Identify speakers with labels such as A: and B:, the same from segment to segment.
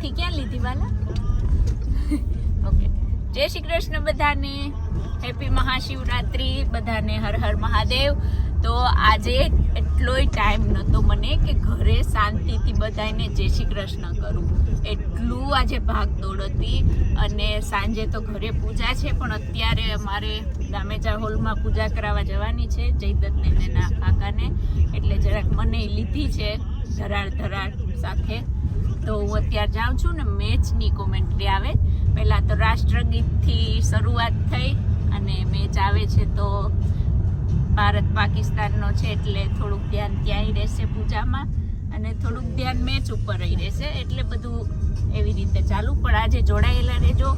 A: અહીંથી ક્યાં લીધી, વાલા? ઓકે. જય શ્રી કૃષ્ણ બધાને. હેપી મહાશિવરાત્રી બધાને, હર હર મહાદેવ. તો આજે એટલોય ટાઈમ નહોતો મને કે ઘરે શાંતિથી બધાને જય શ્રી કૃષ્ણ કરું. એટલું આજે ભાગદોડ હતી અને સાંજે તો ઘરે પૂજા છે, પણ અત્યારે અમારે દામેજા હોલમાં પૂજા કરાવવા જવાની છે, જયદત્તને એના કાકાને. એટલે જરાક મને લીધી છે ધરાડ ધરાડ સાથે. તો હું અત્યારે જાઉં છું ને મેચની કોમેન્ટ્રી આવે. પહેલાં તો રાષ્ટ્રગીતથી શરૂઆત થઈ અને મેચ આવે છે તો ભારત પાકિસ્તાનનો છે એટલે થોડુંક ધ્યાન ત્યાંય રહેશે પૂજામાં અને થોડુંક ધ્યાન મેચ ઉપર રહી રહેશે એટલે બધું એવી રીતે ચાલુ. પણ આજે જોડાયેલા રહેજો.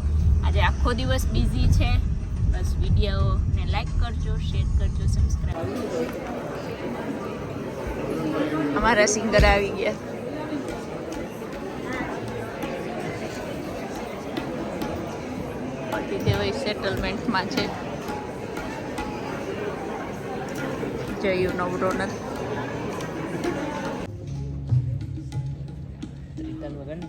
A: આજે આખો દિવસ બિઝી છે. બસ વિડીયોને લાઈક કરજો શેર કરજો સબસ્ક્રાઈબ અમારા સિંગર આવી ગયા. પતિદેવ સેટલમેન્ટમાં છે. જયું નવરો નથી.
B: ત્રિતાલ વગર ને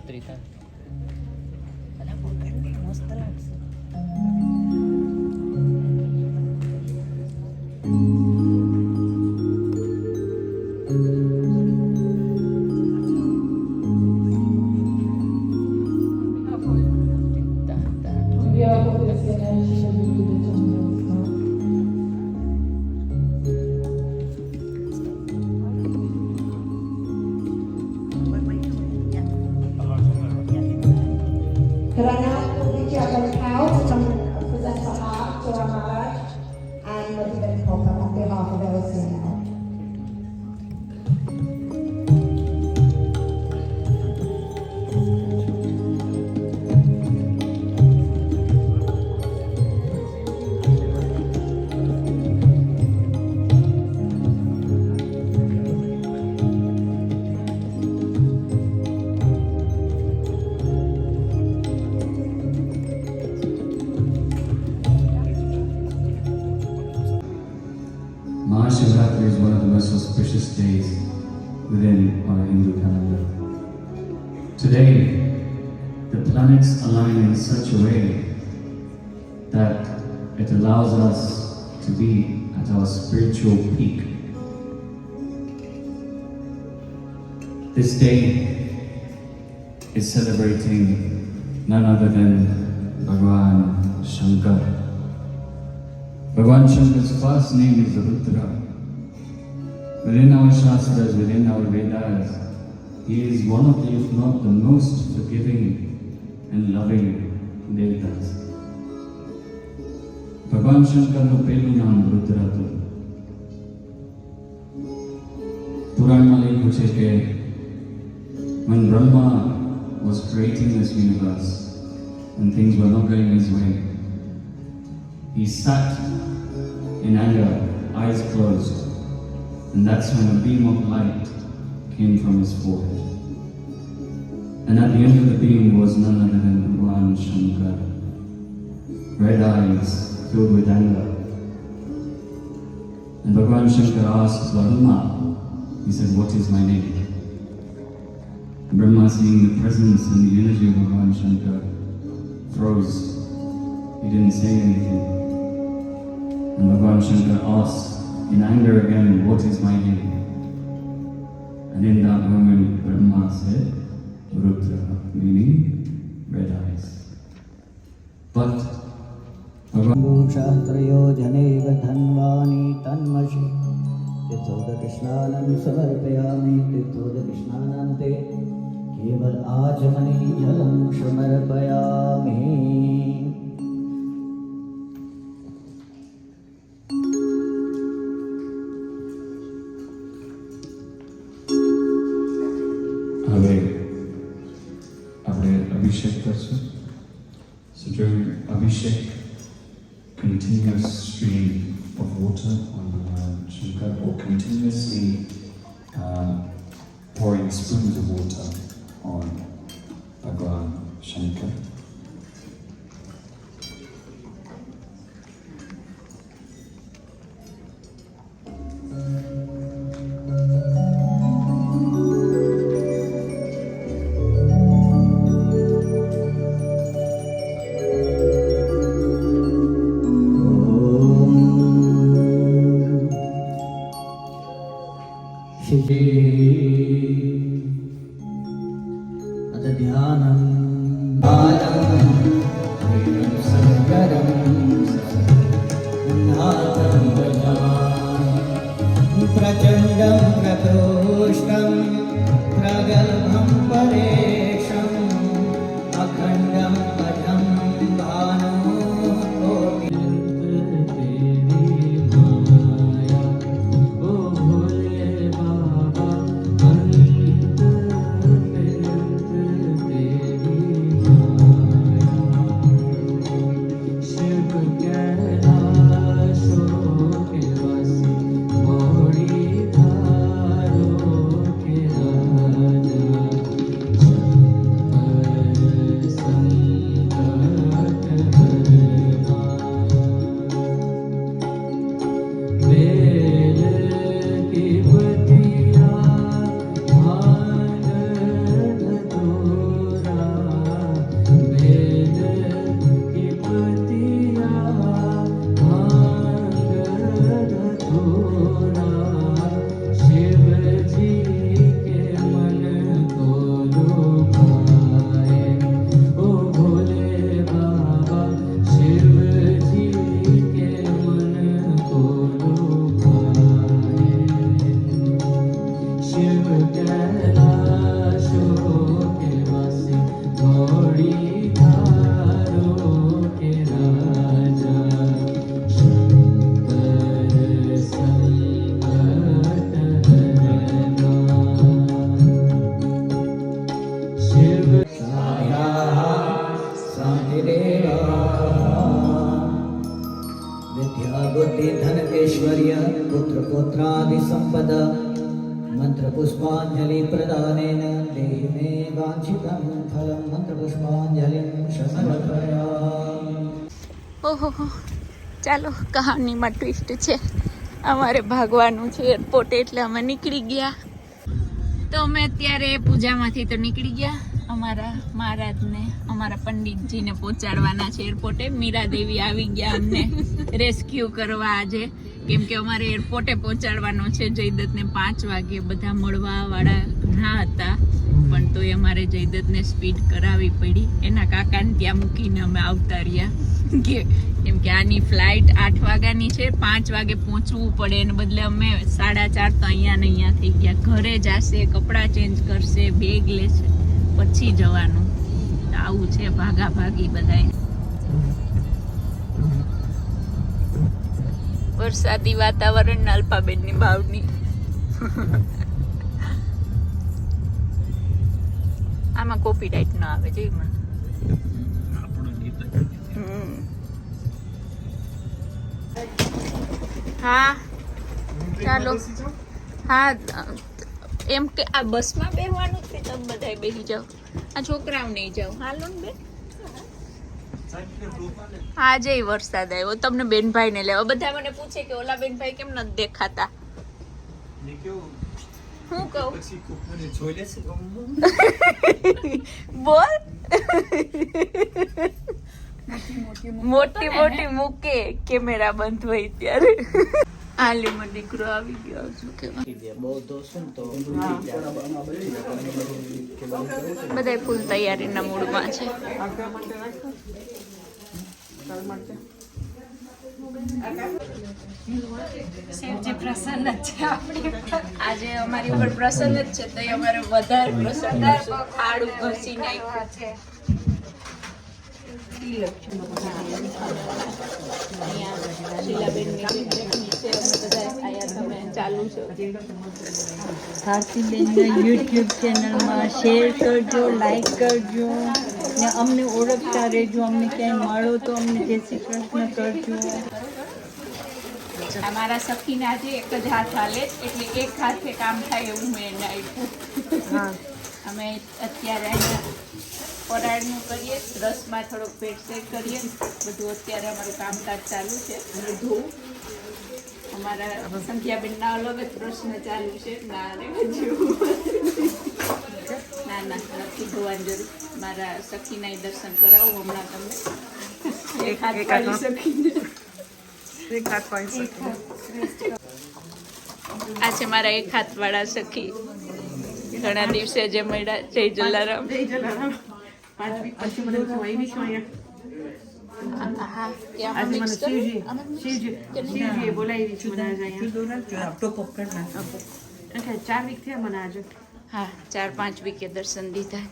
C: to be at our spiritual peak. This day is celebrating none other than Bhagwan Shankar. Bhagwan Shankar's first name is Rudra. Within our Shastras, within our Vedas, he is one of the, if not the most forgiving and loving Devatas. ભગવાન શંકરનું પહેલું નામ રુદ્ર હતું પુરાણમાં લખ્યું છે કે when Brahma was creating this universe and things were not going his way, he sat in anger, eyes closed, and that's when a beam of light came from his forehead. And at the end of the beam was none other than Bhagwan Shankar. Red eyes filled with anger. And Bhagwan Shankar asked Brahma, he said, What is my name? Brahma, seeing the presence and the energy of Bhagwan Shankar, froze. He didn't say anything. And Bhagwan Shankar asked in anger again, What is my name? And in that moment, Brahma said, Rudra, meaning red eyes. But ભગવાનક્ષાસ્ત્રયો
B: જનેવ ધન્વાની તન્મષિ તીર્થોદકૃષ્ણાનં સમર્પયામિ તીર્થોદકૃષ્ણાનંતે કેવલ આચમની જલમ સમર્પયામિ
C: હવે આપણે અભિષેક કરશું. જો અભિષેક. Continuous stream of water on the Shankar or continuously uh, pouring spoons of water on Bhagwan Shankar.
B: पुत्रादि संपदा मंत्र पुष्पांजलि प्रदानेन देहि मे वांछितं फलं मंत्र पुष्पांजलिं समर्पयामि
A: ઓહો ચાલો કહાનીમાં ટ્વિસ્ટ છે અમારે ભાગવાનું છે એરપોર્ટ એટલે અમે નીકળી ગયા તો અમે અત્યારે પૂજામાંથી તો નીકળી ગયા અમારા મહારાજને અમારા પંડિતજીને પહોંચાડવાના છે એરપોર્ટે મીરા દેવી આવી ગયા અમને રેસ્ક્યુ કરવા આજે કેમ કે અમારે એરપોર્ટે પહોંચાડવાનો છે. જયદત્તને પાંચ વાગે બધા મળવા વાળા ઘણા હતા. પણ તોય અમારે જયદત્તને સ્પીડ કરાવવી પડી. એના કાકાને ત્યાં મૂકીને અમે આવતા રહ્યા. કે કેમ કે આની ફ્લાઇટ આઠ વાગ્યાની છે. પાંચ વાગે પહોંચવું પડે. એને બદલે અમે સાડા ચાર તો અહીંયા ને અહીંયા થઈ ગયા. ઘરે જશે કપડાં ચેન્જ કરશે બેગ લેશે. પછી જવાનું. તો આવું છે ભાગા ભાગી બધાય. વરસાદી વાતાવરણ અલ્પાબેનની ભાવની. આમાં કોપીરાઇટ ન આવે જોઈ મને. હા. ચાલો. હા, એમ કે આ બસમાં બેસવાનું જ છે, તમે બધાય બેસી જાઓ. આ છોકરાઓ નહીં જાઓ. હાલો ને બેન. આજે વરસાદ આવ્યો. તમને બેનભાઈ ને લેવા બધા મને પૂછે કે ઓલા બેનભાઈ કેમ નથી દેખાતા? હું કહું? બોલ. મોટી મોટી મૂકે. કેમેરા બંધ હોય ત્યારે. આલીમાં દીકરો આવી ગયો શું કેવા
B: બહુ શું તો
A: બધા ફૂલ તૈયારીના મૂડમાં છે. આજે અમારી ઉપર પ્રસન્ન જ છે તો અમારે વધારે પ્રસન્ન છે. થાળું ઘસી નાખ્યું છે અહીંયા શીલાબેનની પીઠની છે અમે બધા આયા તમે ચાલુ છે.
D: ભારતીબેનના યુટ્યુબ ચેનલમાં શેર કરજો લાઈક કરજો ને અમને ઓળખતા રહેજો અમને ક્યાંય મળો તો અમને જય શ્રી કૃષ્ણ કરજો.
A: અમારા સખીને આજે એક જ હાથ હાલે એટલે એક હાથે કામ થાય એવું મેં એને આપ્યું. અમે અત્યારે પરાળનું કરીએ રસમાં થોડોક પેટ શેક કરીએ. બધું અત્યારે અમારું કામકાજ ચાલુ છે. બધું અમારા સંખ્યાબેનના અલગ જ પ્રશ્ન ચાલુ છે. ના રે ના ના નથી જરૂર. મારા સખીના દર્શન કરાવું હમણાં તમને. એક હાથ આ છે મારા એક હાથ વાળા સખી. ઘણા દિવસે જે મળ્યા જય જલારામ.
E: જય જલારામ. પછી મને જોઈ નહીં છું અહીંયા.
A: હા કે આમાં
E: મને શિવજી શિવજી શિવજીએ બોલાવી છે મને આજે અહીંયા એટલે ચાર વીક થયા મને આજે
A: હા ચાર પાંચ વીકે દર્શન દીધા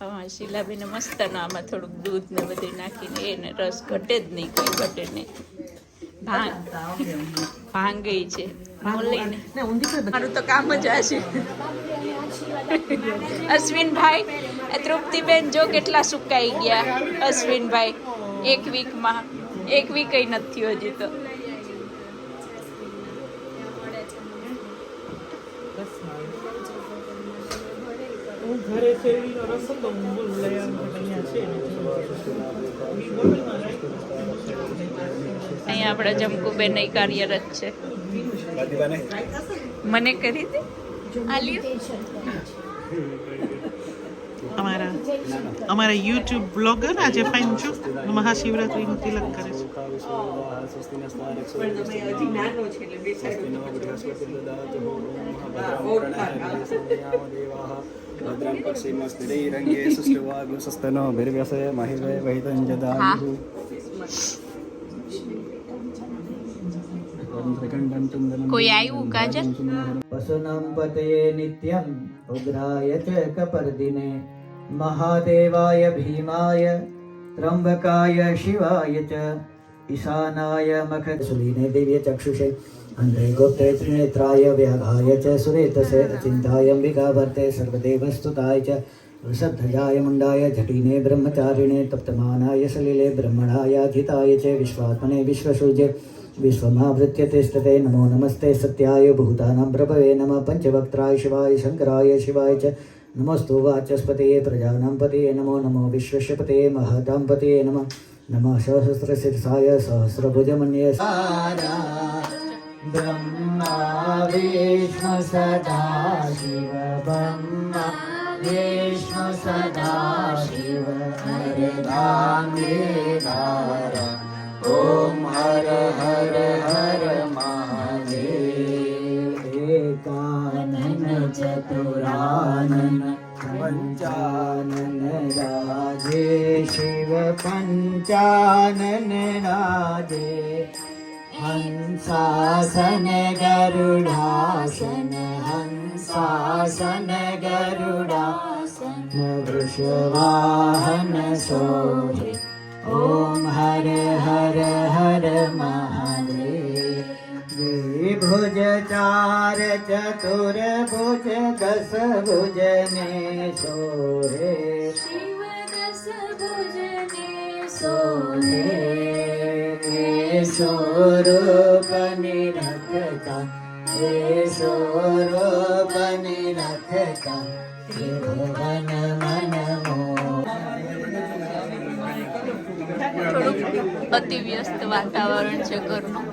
A: હા શીલાબેને મસ્ત આમાં થોડુંક દૂધ ને બધું નાખીને એને રસ ઘટે જ નહીં કઈ ઘટે નહીં ભાંગ ગઈ છે મારું તો કામ જ આ છે અશ્વિનભાઈ તૃપ્તિબેન જો કેટલા સુકાઈ ગયા અશ્વિનભાઈ એક વીકમાં એક વીક નથી થયો હજી તો.
E: ઘરે શેરડીનો રસ હતો હું બોલ લઈ અહીંયા છે
A: અહીંયા આપણા જમકુબેન નહીં કાર્યરત છે. મને કરી દે? આલ્યું?
E: અમારા અમારા યુટ્યુબ બ્લોગર આજે ફાઇન છું? મહાશિવરાત્રીનું તિલક કરે છે.
F: ભદ્રં પશ્ચિમસ્તિરૈરંગે
A: કોઈ આવ્યું કાજલ?
B: વસુનમ પતયે નિત્યમ ઉગ્રાય ચ કપરદિને મહાદેવાય ભીમાય ત્રંબકાય શિવાય ચ ઈશાનાય મખસુલીને દિવ્ય ચક્ષુષે અન્ધે ગુપ્તે ત્રિનેત્રાય વ્યાઘાય ચ સુરેતસે અચિંતાયંબિકાભર્તે સર્વદેવસ્તુતાય ચ વૃષધ્વજાય મુંડાય જટીને બ્રહ્મચારિણે તપ્તમાનાય સલિલે બ્રહ્મણાયાધિતાય ચ વિશ્વાત્મને વિશ્વસૂજે विश्वमावृत्य तिष्ठते नमो नमस्ते सत्याय भूतानां प्रभवे नमः पञ्चवक्त्राय शिवाय शङ्कराय शिवाय च नमोऽस्तु वाचस्पतये प्रजानां पतये नमो नमो विश्वस्य पतये महतां पतये नमः नमः सहस्रशिरसाय सहस्रभुजमन्ये ब्रह्मा विष्णु सदा शिव ब्रह्मा विष्णु सदा शिव हरदामेदारा ॐ हर हर हर महादेव। एकानन चतुरानन पञ्चानन राजे शिव पञ्चानन राजे। हंसासन गरुडासन हंसासन गरुडासन। वृषवाहन सोहे ॐ हर हर हर महादेव द्विभुज चार चतुर्भुज दश भुजने सोहे सोहे स्वरूप निरखता हे स्वरूप निरखता त्रिभुवन मन
A: થોડુંક અતિ વ્યસ્ત વાતાવરણ છે ઘરનું.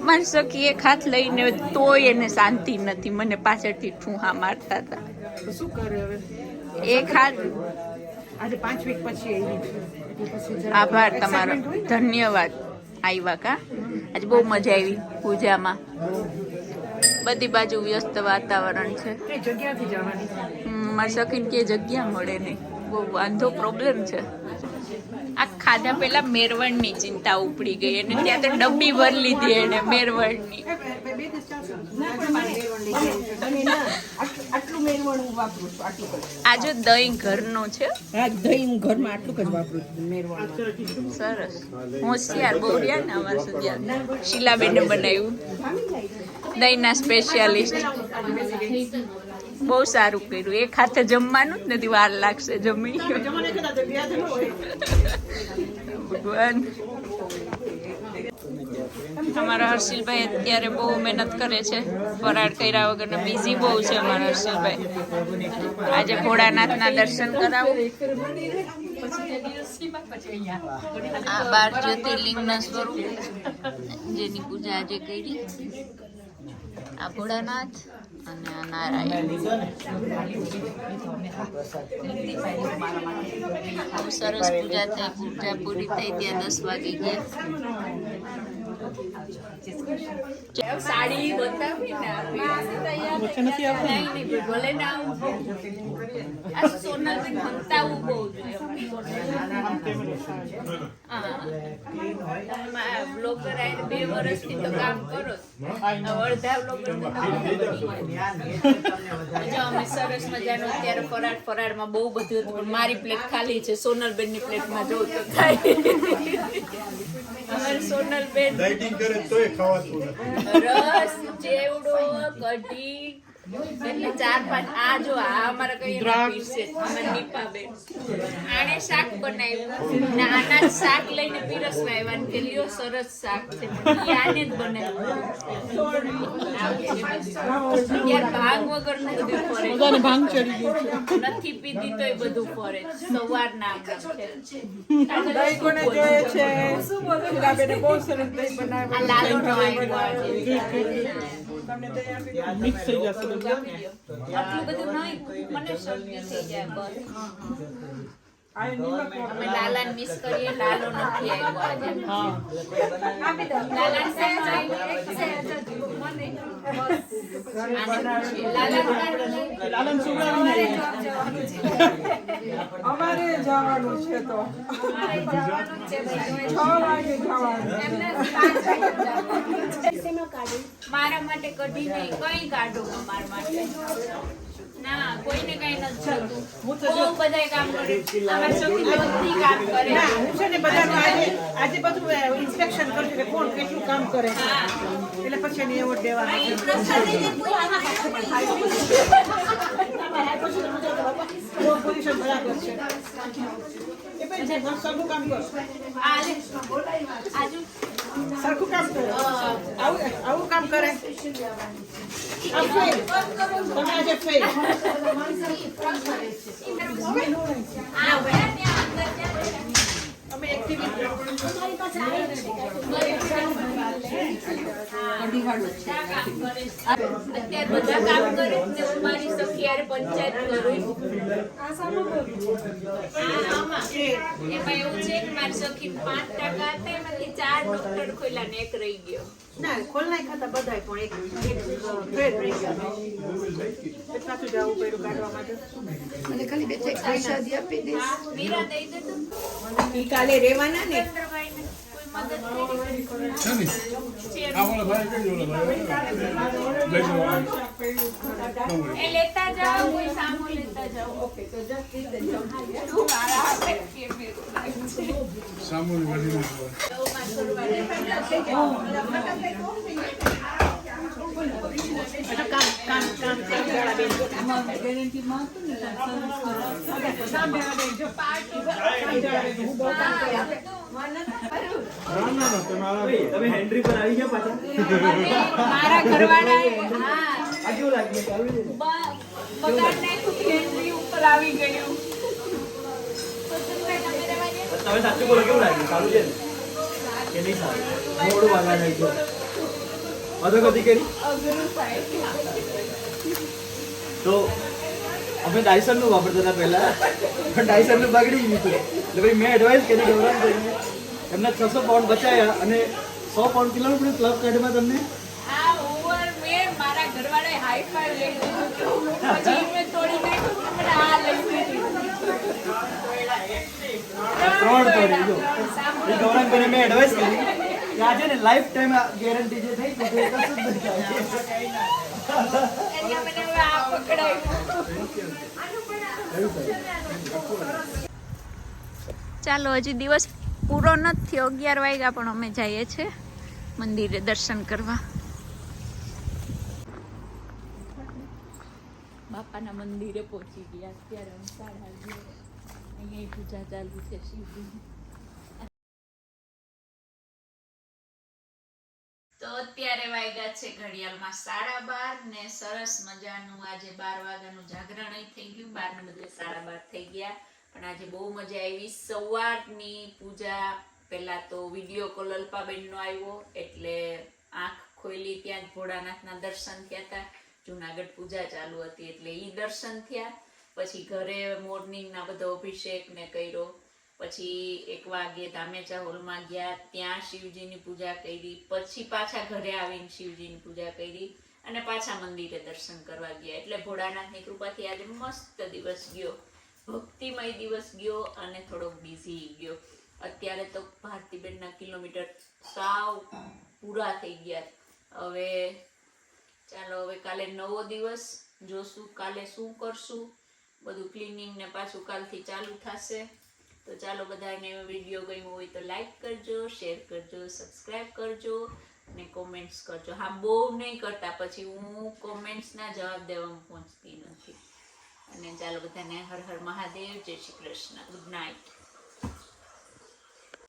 A: મારી સખી એક હાથ લઈને તોય એને શાંતિ નથી મને પાછળથી ઠૂંહા મારતા હતા.
E: શું કરે હવે?
A: એક હાથ
E: આજે પાંચ વીક પછી
A: આભાર તમારો. ધન્યવાદ આવ્યા કા. આજે બહુ મજા આવી પૂજામાં. બધી બાજુ વ્યસ્ત વાતાવરણ છે.
E: જગ્યાથી જવાની
A: હમ, મારી સખીને કે જગ્યા મળે નહીં. બહુ વાંધો પ્રોબ્લેમ છે. આ ખાધા પેલા મેરવણની ચિંતા ઉપડી ગઈ અને ત્યાં તો ડબ્બી ભર લીધી એને મેરવણની. આ જો દહીં ઘરનું છે.
E: દહીં ઘરમાં આટલું જ વાપરું છું
A: સરસ. હોશિયાર બહુ રહ્યા ને અમારા સુધી શીલાબેને બનાવ્યું. દહીંના સ્પેશિયાલિસ્ટ બહુ સારું કર્યું. એક હાથે જમવાનું જ નથી વાર લાગશે જમી. ભગવાન. અમારા હર્ષિલભાઈ અત્યારે બહુ મહેનત કરે છે. ફરાળ કર્યા વગરના બિઝી બહુ છે અમારા હર્ષિલભાઈ. આજે ભોળાનાથના દર્શન કરાવું. આ બાર જ્યોતિર્લિંગના સ્વરૂપ જેની પૂજા આજે કરી. આ ભોળાનાથ. નારાયણ. બહુ સરસ પૂજા થઈ પૂજા પૂરી થઈ ત્યાં દસ વાગે ગયા. સાડી બતાવી ને ભલે ના આ હંતાવું જોઈએ બ્લોગર આઈને બે વર્ષથી તો કામ કરો. અડધા જો અમે સરસ મજાનું અત્યારે ફરાળ ફરાળમાં બહુ બધું મારી પ્લેટ ખાલી છે, સોનલબેનની પ્લેટમાં જોઉં તો થાય અમારે નથી રસ ચેવડો કઢી. એટલે ચાર પાંચ આ જો આ અમારા કઈ પીરસે છે. અમારા નીપાબેન આણે શાક બનાવ્યું. ને આના શાક લઈને પીરસવા આવ્યા કે લ્યો સરસ શાક છે. ઈ આને જ બનાવ્યું. યાર ભાંગ વગરનું બધું ફરે.
E: ભાંગ ચડી ગયું
A: નથી પીધી તોય બધું ફરે. સવારના ના
G: દહીં કોને જોઈએ છે? બહુ સરસ દહીં બનાવ્યું.
A: આ લાલોનો આવ્યો આજે.
G: તમને દહીં આપી
A: આટલું બધું નહીં મને શરદી થઈ જાય બસ. અમે લાલાને મિસ કરીએ લાલો નથી આવ્યો આજે. સાહેબ
E: લાલન
G: અમારે જવાનું છે તો. છ વાગે જવાનું.
A: મારા માટે કઢી નહીં, કઈ કાઢો અમારા માટે. ના કોઈને કઈ નથી થતું. બહુ બધાય કામ કરે. અમારા સખી બધી કામ કરે.
G: ના હું છે ને બધાનું આજે આજે બધું ઇન્સ્પેક્શન કરું કે કોણ કેટલું કામ કરે એટલે પછી એને એવોર્ડ દેવાનો પોઝિશન બરાબર છે. એ કામ કરો.
A: આજુ.
G: સરખું કામ કરે. આવું આવું કામ કરે. આ ખોલનાય ખાતા બધાય પણ એક ફેર રહી ગયા એ પાછું જવું પડ્યું કાઢવા માટે
A: હા, મીરા દઈ દે તો
G: ઈ કાલે રહેવાના ને
A: ચંદ્રભાઈને કોઈ મદદ કરી. છે. એ લેતા જાઓ કોઈ સામો લેતા જાઓ તું. મારા રાખજે. તો ને? કરવાની
G: કામ હેન્ડ્રી
D: ગેરંટીમાં હતું ને સર્વિસ
A: મારા ઘરવાળાએ હા. બગાડ નાખ્યું ઉપર આવી ગયું. તમે.
H: તમે સાચું બોલો કેવું લાગ્યું? સારું છે ને? કે નહીં સારું? મોડું વાગા નહીં ગયો અધોગતિ કરી? તો અમે ડાયસનનું વાપરતા હતા પહેલા. પણ ડાયસનનું બગડી ગયું હતું. એટલે ભાઈ મેં એડવાઇસ કરી ગૌરવ ભાઈને એમને છસો પાઉન્ડ બચાવ્યા અને સો પાઉન્ડ કેટલાનું પડ્યું ક્લબ કાર્ડમાં તમને. ત્રણ તોડી જો. એ મેં એડવાઇસ કરી. આજે ને લાઈફ ટાઈમ ગેરંટી જે થઈ છે કશું જ નહીં
A: ચાલો હજી દિવસ પૂરો નથી થયો અગિયાર વાગ્યા પણ અમે જઈએ છીએ મંદિરે દર્શન કરવા. બાપાના મંદિરે પહોંચી ગયા અત્યારે સાડા અગિયાર અહીંયા પૂજા ચાલુ છે શિવજીની. વાગ્યા છે ઘડિયાળમાં સાડા બાર ને સરસ મજાનું આજે બાર વાગ્યાનું જાગરણ થઈ ગયું. બાર ને બદલે સાડા બાર થઈ ગયા. પણ આજે બહુ મજા આવી. સવારની પૂજા પહેલાં તો વીડિયો કોલ અલ્પાબેનનો આવ્યો એટલે આંખ ખોલી ત્યાં જ ભોળાનાથના દર્શન થયા હતા. જુનાગઢ પૂજા ચાલુ હતી એટલે ઈ દર્શન થયા. પછી ઘરે મોર્નિંગના બધો અભિષેક ને કર્યો. પછી એક વાગે ધામેચા હોલમાં ગયા, ત્યાં શિવજીની પૂજા કરી, પછી પાછા ઘરે આવીને શિવજીની પૂજા કરી અને પાછા મંદિરે દર્શન કરવા ગયા. એટલે ભોળાનાથની કૃપાથી આજે મસ્ત દિવસ ગયો. ભક્તિમય દિવસ ગયો અને થોડોક બિઝી ગયો. અત્યારે તો ભારતીબેનના કિલોમીટર સાવ પૂરા થઈ ગયા. હવે ચાલો, હવે કાલે નવો દિવસ. જોશું કાલે શું કરશું. બધું ક્લિનિંગ ને પાછું કાલથી ચાલુ થશે. તો ચાલો બધાને વીડિયો ગમ્યો હોય તો લાઈક કરજો શેર કરજો સબસ્ક્રાઈબ કરજો અને કોમેન્ટ્સ કરજો. હા, બહુ નહીં કરતા, પછી હું કોમેન્ટ્સના જવાબ દેવામાં પહોંચતી નથી. અને ચાલો બધાને હર હર મહાદેવ, જય શ્રી કૃષ્ણ. Good night